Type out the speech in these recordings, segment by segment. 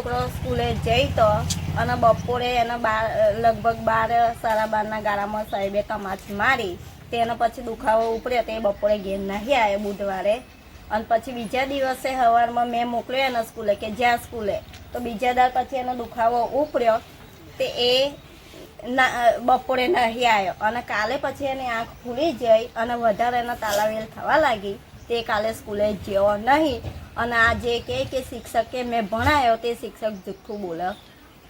છોકરો સ્કૂલે જઈ તો અને બપોરે એને બાર, લગભગ બાર, સાડા બારના ગાળામાં સાહેબે કમાચ મારી તેનો પછી દુખાવો ઉપડ્યો તે બપોરે ઘેર નહીં આવ્યો બુધવારે. અને પછી બીજા દિવસે સવારમાં મેં મોકલ્યો એના સ્કૂલે કે જ્યાં સ્કૂલે. તો બીજા દાર પછી એનો દુખાવો ઉપડ્યો તે એ ના, બપોરે નહીં આવ્યો અને કાલે પછી એની આંખ ખુલી જઈ અને વધારે એનો તાલાવેલ થવા લાગી. તે કાલે સ્કૂલે જેવો નહીં. અને આ જે કહે કે શિક્ષકે મેં ભણાયો તે શિક્ષક જુઠ્ઠું બોલે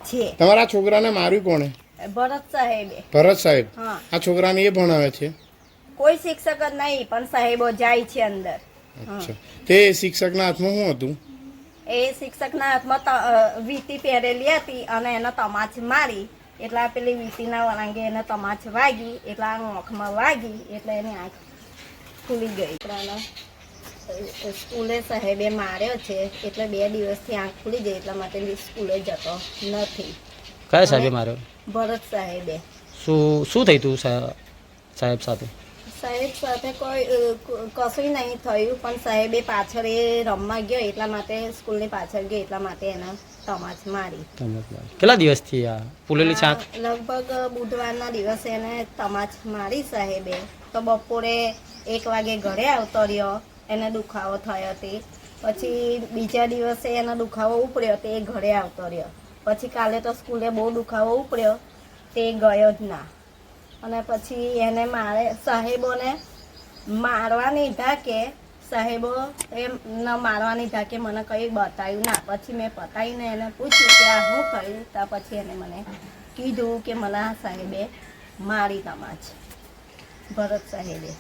છે. તમારા છોકરાને માર્યું કોણે? ભરત સાહેબે. ભરત સાહેબ? આ છોકરાને એ ભણાવે છે? કોઈ શિક્ષક જ નહીં પણ સાહેબો જાય છે અંદર. તે શિક્ષકના હાથમાં શું હતું? એ શિક્ષકના હાથમાં ત- પહેરેલી હતી અને એને તમાચ મારી. એટલે પેલી વીંટીના વળાંગે એને તમાચ વાગી એટલે આ આંખમાં વાગી એટલે એની આંખ ખુલી ગઈ. સ્કૂલે સાહેબે માર્યો છે એટલે બે દિવસથી આંખ ખુલી ગઈ એટલા માટે સ્કૂલે જતો નથી. કયા સાહેબે માર્યો? ભરત સાહેબે. શું શું થયું તું સાહેબ સાથે? સાહેબ સાથે કોઈ કશું નહીં થયું પણ સાહેબે પાછળ એ રમવા ગયો એટલા માટે સ્કૂલની પાછળ ગયો એટલા માટે એને તમાચ મારી. કેટલા દિવસથી આ ફૂલેલી શાક લગભગ બુધવારના દિવસે એને તમાચ મારી સાહેબે. તો બપોરે એક વાગે ઘરે આવતો રહ્યો. એને દુખાવો થયો તે. પછી બીજા દિવસે એનો દુખાવો ઉપડ્યો, તે એ ઘરે આવતો રહ્યો. પછી કાલે તો સ્કૂલે બહુ દુખાવો ઉપડ્યો, તે ગયો જ ના. અને પછી એને મારે સાહેબોને મારવાની ધાકે સાહેબો એમ ન મારવાની ધાકે મને કંઈ બતાવ્યું ના. પછી મેં પતાવીને એને પૂછ્યું કે આ શું થયું તો પછી એને મને કીધું કે મને સાહેબે મારી તમાચ ભરત સાહેબે.